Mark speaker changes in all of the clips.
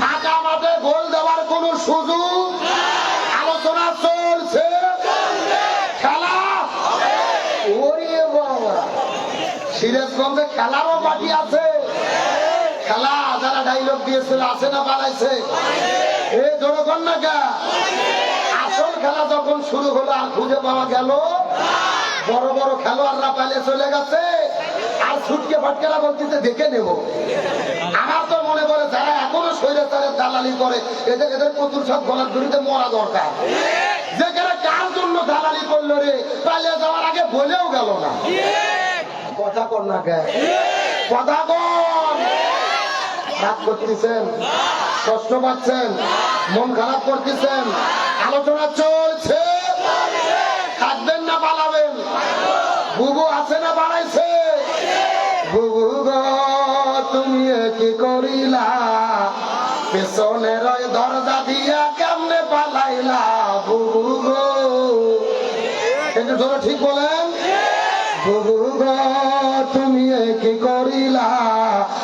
Speaker 1: ফাঁকা মাঠে গোল দেওয়ার কোনো সুযোগ আলোচনা চলছে? খেলা? ওরে বাবা। সিরাজগঞ্জে পার্টি আছে। খেলা, যারা ডাইলগ দিয়েছিল, আছে না বাড়াইছে? এ জনগণ না কে? আসল খেলা যখন শুরু হলো খুঁজে পাওয়া গেল, বড় বড় খেলোয়াড়রা পালে চলে গেছে। আর ছুটকে ফাটকেরা বলতেছে দেখে নেব। আমার তো মনে করে যারা এখনও স্বৈরাচারের দালালি করে, এদের এদের প্রচুর সব গলার দড়িতে মরা দরকার। যে যেখানে কার জন্য দালালি করল রে, পালিয়ে যাওয়ার আগে বলেও গেল না। কথা কর না কে? কথা কর। রাগ করতেছেন? কষ্ট পাচ্ছেন? মন খারাপ করতেছেন? আলোচনা চলছে। থাকবেন না, পালাবেন। বুবু আছে না, বাড়াইছে। বুবু গো। কি করিলা। পেছনের দরজা দিয়া কেমনে পালাইলা বুবু গো? একটু ধরো ঠিক বলেন। বুবু গো তুমি কি করিলা?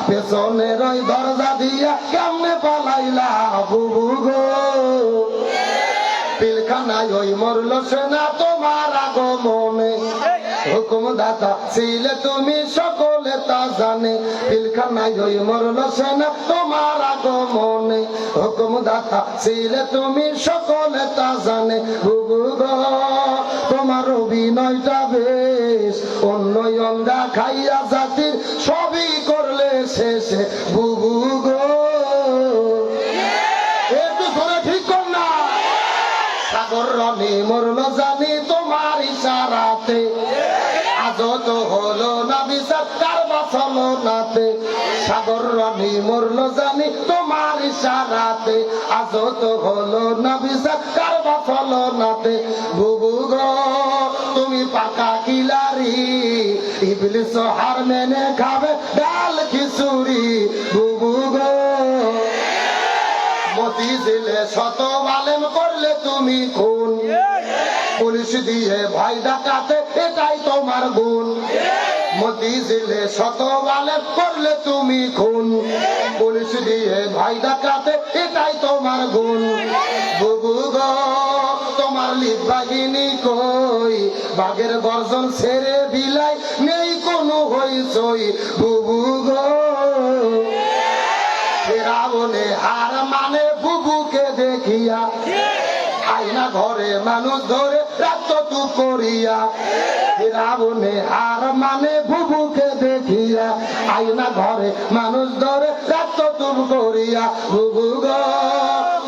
Speaker 1: পেছনের দরজা দিয়া কেমনে পালাইলা বুবু গো? পিলখানায় ওই মরল সেনা তোমার আগমনে। হুকুম দাতা ছিলে তুমি সকলে তা জানে পিলখানায় মরল তোমার আগমনে। হুকুম দাতা তুমি, সকলে তা জানে। তোমার অভিনয়টা বেশ। অন্য খাইয়া জাতির সবই করলে শেষে। আজ তো হলো না বিচার কার বাঁচালো নাতে। বুবু তুমি পাকা কিলারি, ইবলিস হার মেনে খাবে ডাল খিচুড়ি। বুবু মতি দিলে শত বালেম করলে তুমি খুন। পুলিশ দিয়ে ভাই ডাকাতে, এটাই তোমার গুণ। মতি দিলে শত বালেম করলে তুমি খুন। পুলিশ দিয়ে ভাই ডাকাতে বাঘের গর্জন ছেড়ে বিলাই নেই কোনো হইচই, বুবু গো। হার মানে বুবুকে দেখিয়া আইনা ঘরে মানুষ ধরে রাত করিয়া। ফেরাউনে হার মানে বুবুকে দেখিয়া আইনা ঘরে মানুষ ধরে রাত করিয়া, বুবু গো,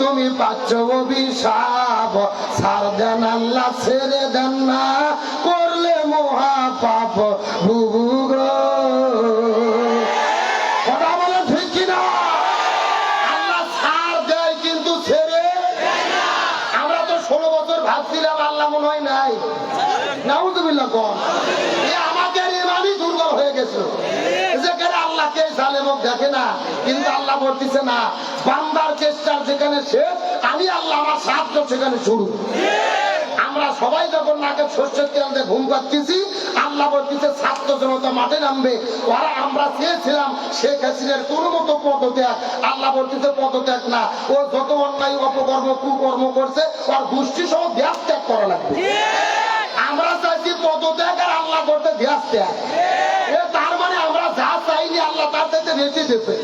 Speaker 1: তুমি পাচ্ছ অভিশাপ। সার দেন আল্লাহ ছেড়ে দেন না করলে মহা পাপ বুবু আল্লাহকে জালেমক দেখে না কিন্তু আল্লাহ বলতেছে না বান্দার চেষ্টার যেখানে শেষ আমি আল্লাহ আমার সাহায্য সেখানে শুরু। আমরা সবাই যখন নাকে শস্যের কেন্দ্রে ঘুম পাচ্ছি আল্লাহ বলতেছে ছাত্র জনতা মাঠে নামবে। ওরা আমরা চেয়েছিলাম শেখ হাসিনার কোন মতো পদত্যাগ। আল্লাহ বলতেছে পদত্যাগ না। ও যত অন্যায় অপকর্ম কুকর্ম করছে ওর গোষ্ঠী সহ দেশ ত্যাগ করা লাগবে। আমরা চাইছি পদত্যাগ আর আল্লাহ করতে দেশ ত্যাগ। তার মানে আমরা চাইতে দেবে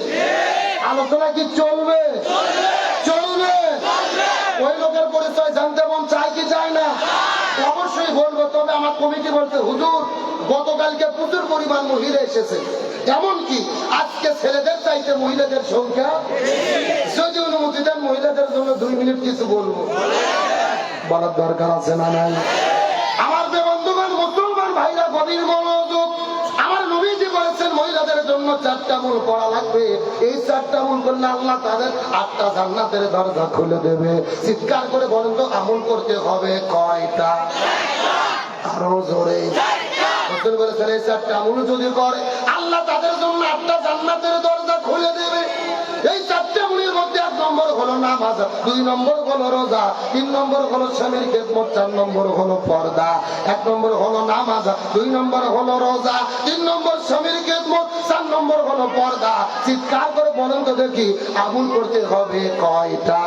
Speaker 1: আলোচনা কি চলবে? চলবে। ওই লোকের পরিচয় জানতে মন চাই কি চায় না? অবশ্যই বলব, তবে আমার কমিটি বলছে, হুজুর, গতকালকে প্রচুর পরিমাণ মহিলা এসেছে। এমনকি আজকে ছেলেদের চাইতে মহিলাদের সংখ্যা যদি অনুমতি দেন, মহিলাদের জন্য দুই মিনিট কিছু বলব। বলার দরকার আছে না নাই? জন্য চারটা মূল করা লাগবে। এই চারটা মূল করলে আল্লাহ তাদের আটটা জান্নাতের দরজা খুলে দেবে। চিৎকার করে বলেন তো, আমল করতে হবে কয়টা? আরও জোরে। আল্লাহ তাদের জন্য আটটা জান্নাতের দরজা খুলে দেবে। এই চারটে নম্বর হলো নামাজ, দুই নম্বর হলো রোজা, তিন নম্বর হলো স্বামীর খেদমত, চার নম্বর হলো পর্দা, এক নম্বর হলো নামাজ, দুই নম্বর হলো রোজা, তিন নম্বর স্বামীর খেদমত, চার নম্বর হলো পর্দা। চিৎকার করে বলেন তো দেখি, আবুল করতে হবে কয়টা?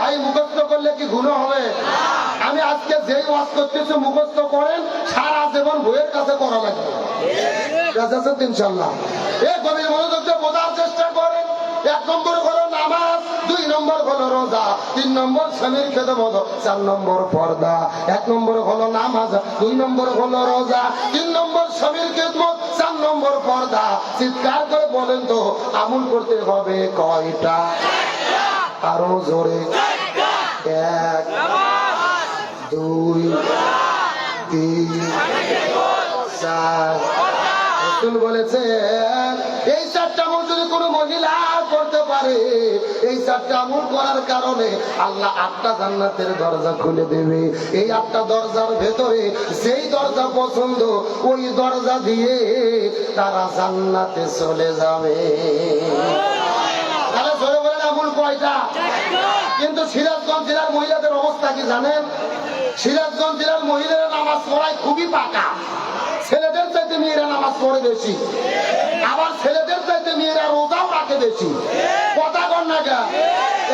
Speaker 1: ভাই, মুখস্থ করলে কি গুণ হবে? আমি আজকে যেই ওয়াজ করতেছি, মুখস্থ করেন, সারা জীবন বইয়ের কাছে করা লাগবে। ইনশাল্লাহ এ মনোযোগ বোঝার চেষ্টা করেন। এক নম্বর হলো নামাজ, দুই নম্বর হলো রোজা, তিন নম্বর স্বামীর খেদমত চার নম্বর পর্দা, এক নম্বর হলো নামাজ, দুই নম্বর হলো রোজা, তিন নম্বর স্বামীর খেদমত, চার নম্বর পর্দা। চিৎকার করে বলেন তো, আমল করতে হবে কয়টা? আরও জোরে। এক, দুই, তিন, চার রসুল বলেছেন, এই চারটা আমল যদি কোনো মহিলা করতে পারে, এই চারটা আমল করার কারণে আল্লাহ আটটা জান্নাতের দরজা খুলে দেবে। এই আটটা দরজার ভেতরে যেই দরজা পছন্দ, ওই দরজা দিয়ে তারা জান্নাতে চলে যাবে। তাহলে জোরে বলেন আমল কয়টা? কিন্তু সিরাজগঞ্জ জেলার মহিলাদের অবস্থা কি জানেন? সিরাজগঞ্জ জেলার মহিলারা নামাজ পড়ায় খুবই পাকা। ছেলেদের চাইতে মেয়েরা নামাজ পড়ে বেশি। আবার ছেলেদের চাইতে মেয়েরা রোজাও রাখে বেশি। কথা কর না গা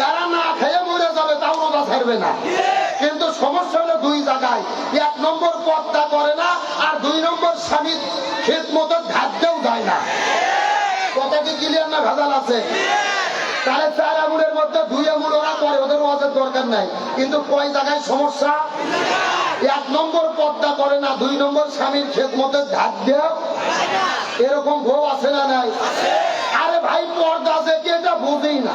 Speaker 1: এরা না খেয়ে মরে যাবে, তাও রোজা ছাড়বে না। কিন্তু সমস্যা হলো দুই জায়গায়। এক নম্বর পর্দা করে না, আর দুই নম্বর স্বামীর ক্ষেত মতো ধারতেও যায় না। কথা কি ক্লিয়ার না ভেজাল আছে? তাহলে চার আঙুলের মধ্যে দুই আঙুল ওরা করে, ওদের ওয়াজের দরকার নাই। কিন্তু কয় জায়গায় সমস্যা? এক নম্বর পর্দা করে না, দুই নম্বর স্বামীর মতো ধার দেও। এরকম বউ আছে না নাই? আরে ভাই, পর্দা যে কি এটা বুঝেই না।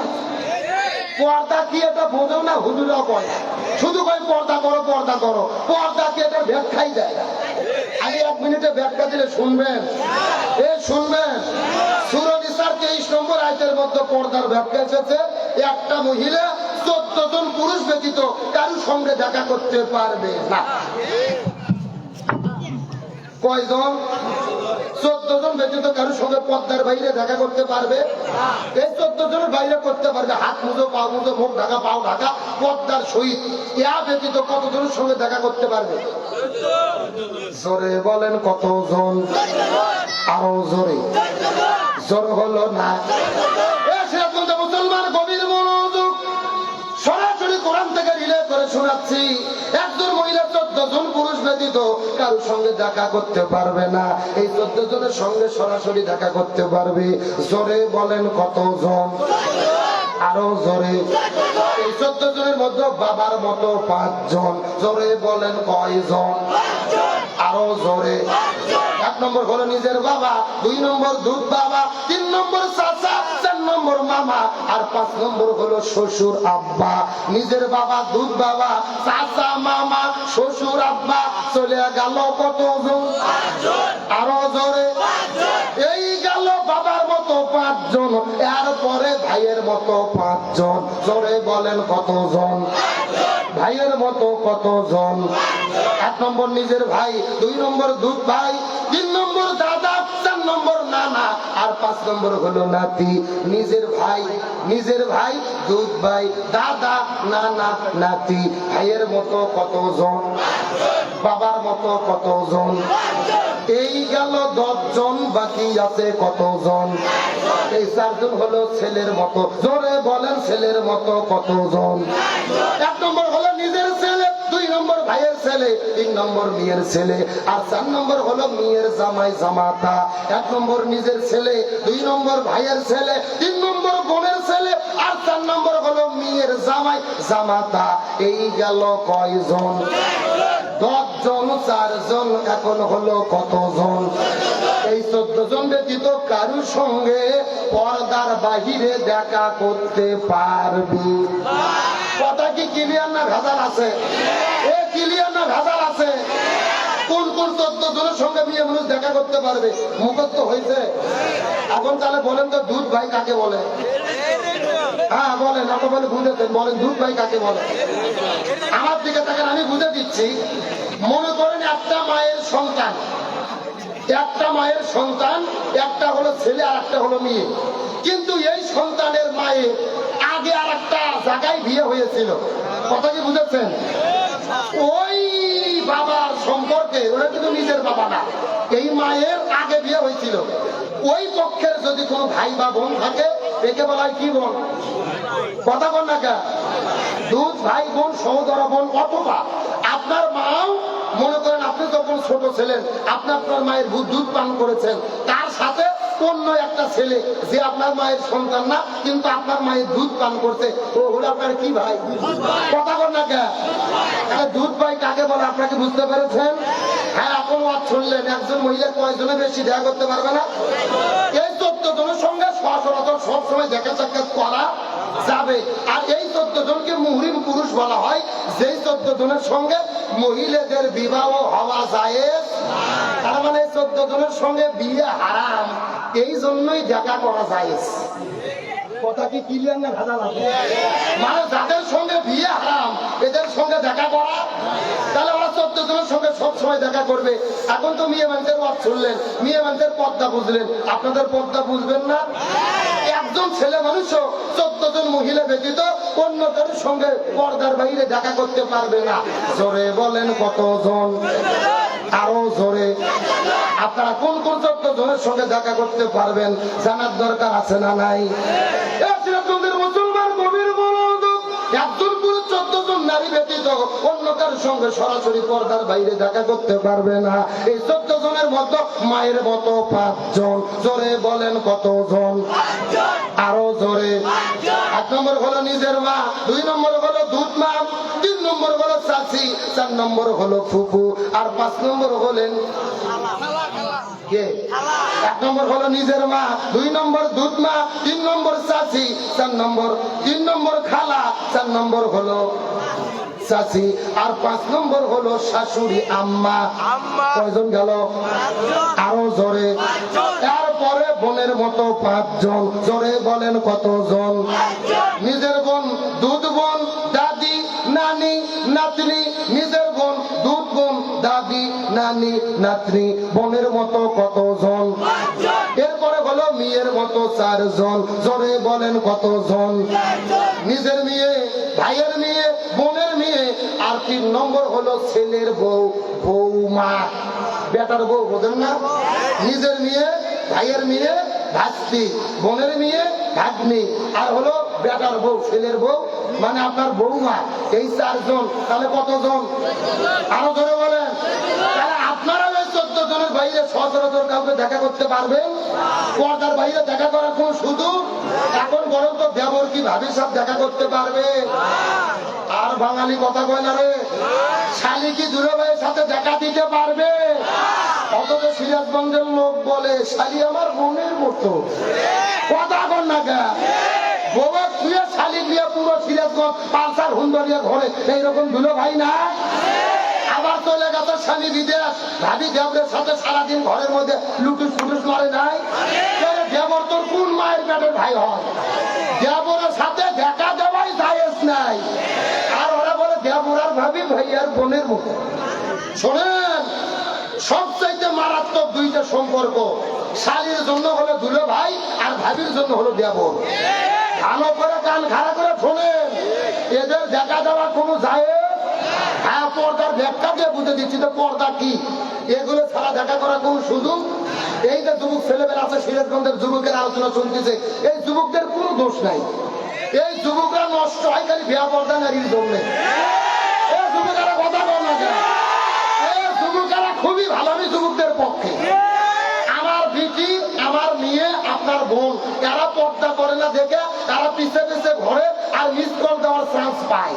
Speaker 1: পর্দা কি এটা বোঝেও না, হুজুরাও কয় শুধু কয়, পর্দা করো পর্দা করো। পর্দা কি এটা ব্যাখ্যাই দেয় না। আমি এক মিনিটে ব্যাখ্যা দিলে শুনবেন। এ শুনবেন সুরনিসার তেইশ নম্বর আয়তের মধ্যে পর্দার ব্যাখ্যা এসেছে একটা মহিলা পুরুষ ব্যতীত কারোর সঙ্গে দেখা করতে পারবে না। কয়জন? চোদ্দ জন ব্যতীত কারোর সঙ্গে পদ্মার বাইরে দেখা করতে পারবে? এই চোদ্দ জনের বাইরে করতে পারবে। হাত মুজো, পা মুজো, মুখ ঢাকা, পাও ঢাকা, পদ্মার সহিত। ইয়া ব্যতীত কতজনের সঙ্গে দেখা করতে পারবে? জোরে বলেন কতজন? আরও জোরে। জোর হলো না। ব্যতীত কারোর সঙ্গে দেখা করতে পারবে না। এই চোদ্দ জনের সঙ্গে সরাসরি দেখা করতে পারবে। জোরে বলেন কতজন? আরও জোরে। এই চোদ্দ জনের মধ্যে বাবার মতো পাঁচজন। জোরে বলেন কয়জন? আরও জোরে। এক নম্বর হলো নিজের বাবা, দুই নম্বর দুধ বাবা, তিন নম্বর চাচা নম্বর মামা আর পাঁচ নম্বর হলো শ্বশুর আব্বা। নিজের বাবা, দুধ বাবা, চাচা, মামা, শ্বশুর আব্বা, চলে গেল কতজন আরও জোরে। এই গেল বাবার মতো পাঁচজন, এরপরে ভাইয়ের মতো পাঁচজন। জোরে বলেন কতজন ভাইয়ের মতো কতজন এক নম্বর নিজের ভাই, দুই নম্বর দুধ ভাই, তিন নম্বর দাদা নম্বর নানা, আর পাঁচ নম্বর হলো নাতি। নিজের ভাই নিজের ভাই, দুধ ভাই, দাদা, নানা, নাতি। ভাইয়ের মতো কতজন? বাবার মতো কতজন? এই গেল দশজন, বাকি আছে কতজন? এই চারজন হলো ছেলের মতো। জোরে বলেন ছেলের মতো কতজন? এক ছেলে, তিন নম্বর মেয়ের ছেলে, আর চার নম্বর হলো মেয়ের জামাই জামাতা। এক নম্বর নিজের ছেলে, দুই নম্বর ভাইয়ের ছেলে, তিন নম্বর বোনের ছেলে, আর চার নম্বর হলো মেয়ের জামাই জামাতা। এই গেল কয়জন? দশজন, চারজন, এখন হলো কতজন? এই চোদ্দ জন ব্যতীত কারুর সঙ্গে পর্দার বাহিরে দেখা করতে পারবি? কথা কি ক্লিয়ার না ভেজাল আছে? না আছে? কোন কোন চোদ্দ সঙ্গে মানুষ দেখা করতে পারবে? মুখস্থ হয়েছে? এখন তাহলে বলেন তো, দুধ ভাই কাকে বলে? হ্যাঁ বলেন বলে বলেন, দুধ ভাই কাকে বলে? আমার দিকে তাকে আমি বুঝে দিচ্ছি। মনে করেন একটা মায়ের সন্তান। একটা মায়ের সন্তান, একটা হলো ছেলে আর একটা হলো মেয়ে। কিন্তু এই সন্তানের মায়ের জায়গায় বিয়ে হয়েছিল। কথা কি বুঝেছেন? ওই বাবার সম্পর্কে, ওরা কিন্তু নিজের বাবা না। এই মায়ের আগে বিয়ে হয়েছিল। ওই পক্ষের যদি কোনো ভাই বা বোন থাকে, একে বলা হয় কি বোন? কথা বল না দুধ, ভাই, বোন, সহোদর, বোন, অথবা আপনার মাও, মনে করেন আপনি যখন ছোট ছিলেন, আপনি আপনার মায়ের দুধ পান করেছেন, তার সাথে অন্য একটা ছেলে যে আপনার মায়ের সন্তান না, কিন্তু আপনার মায়ের দুধ পান করছে। ও হলো আপনার কি ভাই? কথা বল না কেন? দুধ ভাই কাকে বলে আপনাকে বুঝতে পেরেছেন? হ্যাঁ এখন ওয়াজ শুনলেন, একজন মহিলা কয়জনে বেশি দেখা করতে পারবে না? এই চোদ্দ জনের সঙ্গে সচরাচর সবসময় দেখা সাক্ষাৎ করা যাবে। আর এই চোদ্দ জনকে মুহরিম পুরুষ বলা হয়। যেই চোদ্দ জনের সঙ্গে মহিলাদের বিবাহ হওয়া যায়। তার মানে চোদ্দ জনের সঙ্গে বিয়ে হারাম। এই জন্যই দেখা করা যায়। কথা কি ক্লিয়ার না ভেজা লাগে মানে যাদের সঙ্গে বিয়ে হারাম, এদের সঙ্গে দেখা করা। তাহলে ওরা চোদ্দ জনের সঙ্গে সব সময় দেখা করবে। এখন তো মেয়ে মানুষের ওয়াজ শুনলেন, মেয়ে মানুষের পদ্মা বুঝলেন। আপনাদের পদ্মা বুঝবেন না? একজন ছেলে মানুষও চোদ্দ জন মহিলা ব্যতীত অন্য কারোর সঙ্গে পর্দার বাইরে দেখা করতে পারবে না। জোরে বলেন কতজন? আরও জোরে। আপনারা কোন কোন চোদ্দ জনের সঙ্গে দেখা করতে পারবেন, জানার দরকার আছে না নাই? জন নারী সঙ্গে সরাসরি বাইরে দেখা করতে না। এই চোদ্দ জনের মতো মায়ের মতো বলেন আরও জোরে। নম্বর হলো নিজের মা দুই নম্বর হলো দুধ মা তিন নম্বর হলো চাচি চার নম্বর হলো ফুফু আর পাঁচ নম্বর হলেন কে? এক নম্বর হলো নিজের মা দুই নম্বর দুধ মা তিন নম্বর চাচি চার নম্বর তিন নম্বর খালা চার নম্বর হলো চাচি আর পাঁচ নম্বর হলো শাশুড়ি আম্মা। কয়জন গেল? আরও জোরে। বোনের মতো পাঁচজন জোরে বলেন কতজন নিজের বোন দুধ বোন, দাদি, নানি, নাতনি। নিজের বোন দুধ বোন, দাদি, নানি, নাতনি। বোনের মতো কতজন এরপরে হলো মেয়ের মতো চারজন জোরে বলেন কতজন নিজের মেয়ে, ভাইয়ের মেয়ে, বোনের মেয়ে। আর তিন নম্বর হলো ছেলের বউ বৌমা বেটার বউ বোঝেন না? নিজের মেয়ে ভাইয়ের মেয়ে, ভাস্তি। বোনের মেয়ে, ভাগ্নি। আর হলো বেটার বউ, ছেলের বউ। মানে আপনার বৌমা। এই চারজন। তাহলে কতজন? আরও ধরে বলেন। তাহলে আপনারা ওই চোদ্দ জনের বাইরে সচরাচর কাউকে দেখা করতে পারবেন। পর্দার বাইরে দেখা করার কোন শুধু এখন বরং তো, দেবর কি ভাবির সাথে দেখা করতে পারবে? আর বাঙালি কথা কয় না রে? শালি কি দূরে ভাইয়ের সাথে দেখা দিতে পারবে? অথচ সিরাজগঞ্জের লোক বলে, শালি আমার বোনের মতো। কথা কর না গা শালি দিয়ে পুরো ঘরে। এইরকম দুলো ভাই না? ভাবি সাথে সারাদিন ঘরের মধ্যে নাই? দেবর তোর কোন মায়ের ভাই হয়? সাথে দেখা দেওয়াই নাই। আর ভাবি ভাইয়ার বোনের মতো। শোনেন মারাত্মক সম্পর্ক। শালির জন্য হলো দুলো ভাই আর ভাবির জন্য হলো দেবর ভালো করে কান খাড়া করে শোনেন, এদের দেখা দেওয়া কোনো যায়? হ্যাঁ পর্দার ব্যাখ্যা দিয়ে বুঝে দিচ্ছি তো পর্দা কি। এগুলো ছাড়া দেখা করা কোন সুযোগ? এই যে যুবক ছেলেমেয়েরা আছে, সিরাজগঞ্জের যুবকের আলোচনা শুনতেছে এই যুবকদের কোনো দোষ নাই। এই যুবকরা নষ্ট হয় খালি বিয়া পর্দা নারীর জন্য। এই যুবকেরা কথা বল না এই যুবকেরা খুবই ভালো, আমি যুবকদের পক্ষে। আমার আমার মেয়ে, আপনার বোন। এরা পর্দা করে না দেখে, তারা পিছে পিছে ঘরে আর মিস কল দেওয়ার চান্স পায়।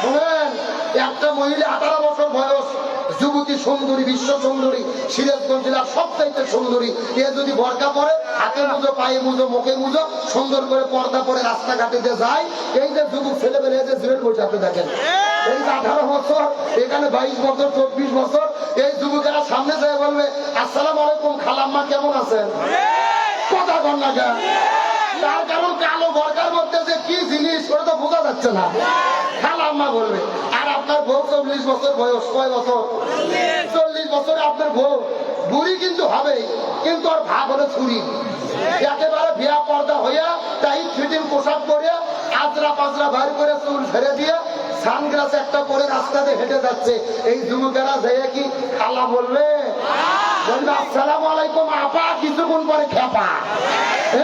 Speaker 1: শুনেন, একটা মহিলা আঠারো বছর বয়স, যুবতী সুন্দরী, বিশ্ব সুন্দরী, সিরাজগঞ্জ জেলার সবচাইতে সুন্দরী। এ যদি বরকা পরে, হাতে মুজো, পায়ে মুজো, মুখে মুজো, সুন্দর করে পর্দা পরে রাস্তাঘাটে যে যায়, এই যে যুবক ছেলে পেলে যে জুয়েল বসে আপনি দেখেন। এই যে আঠারো বছর, এখানে বাইশ বছর, চব্বিশ বছর এই যুবকেরা সামনে যায় বলবে, আসসালাম আলাইকুম, খালাম্মা কেমন আছেন? কথা কর না কেন? তার কারণ কালো বরকার মধ্যে যে কি জিনিস, ওটা তো বোঝা যাচ্ছে না। খালাম্মা বলবে, আর আপনার বউ চল্লিশ বছর বয়স, কয় বছর? চল্লিশ বছরে আপনার বউ, বুড়ি কিন্তু হবে কিন্তু আর ভাব হলো ছুরি। একেবারে বিয়া পর্দা হইয়া তাই ফিটিং কাজরা পাজরা বাইর করে চুল ফেলে দিয়ে সানগ্লাস একটা পরে রাস্তাতে হেঁটে যাচ্ছে। এই যুবকেরা যেয়ে কি খালা বলবে? বলবে, আসসালামু আলাইকুম, আপা, কিছুক্ষণ পরে খেপা।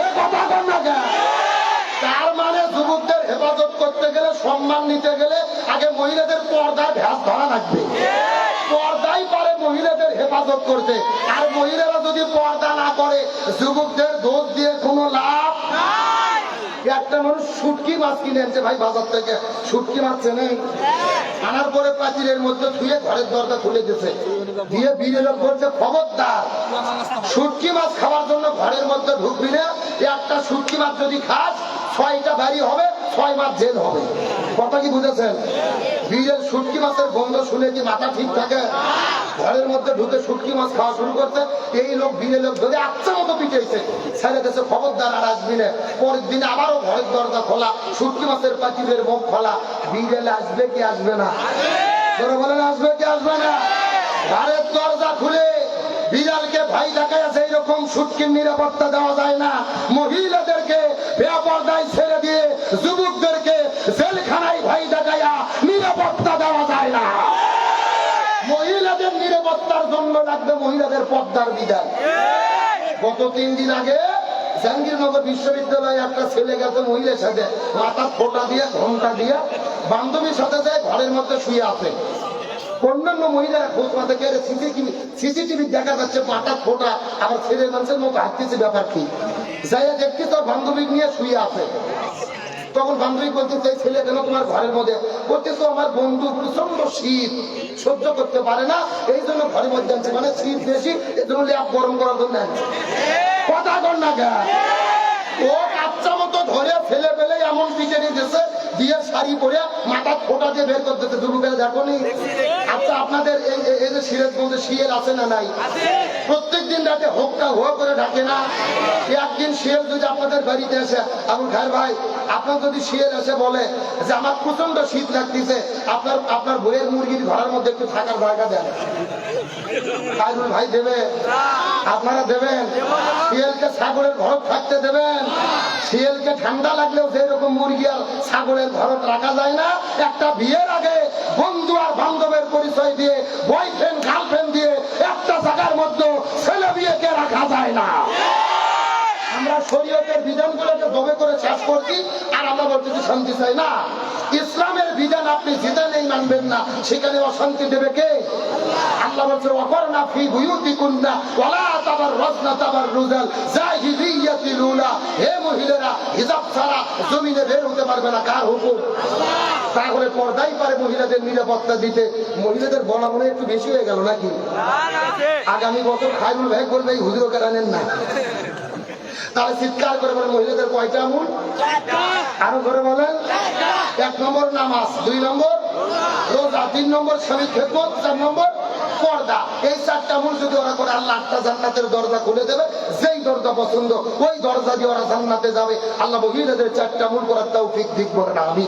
Speaker 1: এ কথা কর না কেন? তার মানে যুবকদের হেফাজত করতে গেলে, সম্মান নিতে গেলে আগে মহিলাদের পর্দায় ভ্যাস ধরা লাগবে। পর্দাই পারে মহিলাদের হেফাজত করতে। আর মহিলারা যদি পর্দা না করে, যুবকদের দোষ দিয়ে কোনো লাভ একটা মানুষ শুটকি মাছ কিনে আনছে ভাই বাজার থেকে। শুটকি মাছ চেনে? আনার পরে পাঁচিলের মধ্যে ধুয়ে ঘরের দরজা খুলে দিয়েছে। দিয়ে বিড়ে লোক বলছে, খবরদার, শুটকি মাছ খাওয়ার জন্য ঘরের মধ্যে ঢুকবি না। একটা শুটকি মাছ যদি খাস, ছয়টা বাড়ি হবে, ছয় মাস জেল হবে। কথা কি বুঝেছেন? বীরের শুটকি মাছের গন্ধ শুনে কি মাথা ঠিক থাকে? ঘরের মধ্যে ঢুকে শুটকি মাছ খাওয়া শুরু করতে এই লোক বীরের লোক ধরে আচ্ছা মতো পিটেছে ছেড়ে দেশে খবরদার আর আসবি না। পরের দিন আবারও ঘরের দরজা খোলা, শুটকি মাছের পাখিদের মুখ খোলা। বীরেল আসবে কি আসবে না? বলেন, আসবে কি আসবে না? ঘরের দরজা খুলে বিড়ালকে ভাই দেখায় সেই রকম সুটকির নিরাপত্তা দেওয়া যায় না। মহিলাদেরকে বেপর্দায় ছেড়ে দিয়ে যুবকদেরকে জেলখানায় ভাই দেখায়া নিরাপত্তা দেওয়া যায় না মহিলাদের নিরাপত্তার জন্য লাগবে মহিলাদের পর্দার বিধান। গত তিন দিন আগে জাহাঙ্গীরনগর বিশ্ববিদ্যালয়ে একটা ছেলে গেছে মহিলার সাথে। মাথা ফোটা দিয়ে ঘণ্টা দিয়ে বান্ধবীর সাথে যায় ঘরের মধ্যে শুয়ে আছে। অন্যান্য মহিলারা খোঁজ পাতে গেলে সিসিটিভি সিসিটিভি দেখা যাচ্ছে পাটা ফোটা। আবার ছেলে মানুষের মতো হাঁটতেছে ব্যাপার কি? যাইয়া দেখছি তোর বান্ধবী নিয়ে শুয়ে আছে। তখন বান্ধবী বলতে চাই, ছেলে কেন তোমার ঘরের মধ্যে? বলতেছো আমার বন্ধু প্রচণ্ড শীত, সহ্য করতে পারে না, এই জন্য ঘরের মধ্যে আনছে মানে শীত বেশি, এই জন্য ল্যাপ গরম করার জন্য আনছে কথা কর না ও কাচ্চা মতো ধরে ফেলে ফেলে এমন পিছিয়ে দিতেছে দিয়ে শাড়ি পরে মাথা ফোটা দিয়ে বের করতেছে দেখো নি? আচ্ছা আপনাদের এই যে সিরাজগঞ্জে শিয়াল আছে না নাই? প্রত্যেক দিন রাতে হোকটা হো করে ডাকে না? একদিন শিয়াল যদি আপনাদের বাড়িতে আসে আবুল খায়ের ভাই আপনার যদি শিয়াল এসে বলে যে আমার প্রচণ্ড শীত লাগতেছে আপনার আপনার বইয়ের মুরগির ঘরের মধ্যে একটু থাকার জায়গা দেন। খায়রুল ভাই দেবে আপনারা দেবেন? শিয়ালকে ছাগলের ঘর থাকতে দেবেন? শিয়ালকে ঠান্ডা লাগলেও যেরকম মুরগি আর ছাগলের ঘর রাখা যায় না। একটা বিয়ের আগে বন্ধু আর বান্ধবের পরিচয় দিয়ে বয়ফ্রেন্ড গার্লফ্রেন্ড দিয়ে একটা জায়গার মধ্যে ছেলে বিয়েকে রাখা যায় না। আমরা শরীয়তের বিধানগুলোকে দবে করে শেষ করছি আর আমরা বলতেছি শান্তি চাই না। ইসলামের বিধান আপনি যেটা নেই মানবেন না। সেখানে অশান্তি দেবে কে? আল্লাহ বলছে অপর্ণা ফি বুয়ুতি কুন্না ওয়ালা তাবার রজনা তাবার রুজাল জাহিলিয়াতি লুলা হে মহিলারা হিজাব ছাড়া জমিনে বের হতে পারবে না কার হুকুম? তাহলে পর্দাই পারে মহিলাদের নিরাপত্তা দিতে। মহিলাদের বলা মনে একটু বেশি হয়ে গেল নাকি? আগামী বছর খাইরুল ভাই করবে এই হুজুরকে আনেন না। তাহলে চিৎকার করে বলেন মহিলাদের কয়টা আমুল আরও করে বলেন। এক নম্বর নামাজ, দুই নম্বর রোজা, তিন নম্বর স্বামী খেদমত, চার নম্বর পর্দা। এই চারটা মূল যদি ওরা করে, আল্লাহ আটটা জান্নাতের দরজা খুলে দেবে। যেই দরজা পছন্দ, ওই দরজা দিয়ে ওরা জান্নাতে যাবে। আল্লাহ মহিলাদের চারটা মূল করার তাও ঠিক দিক করে না আমি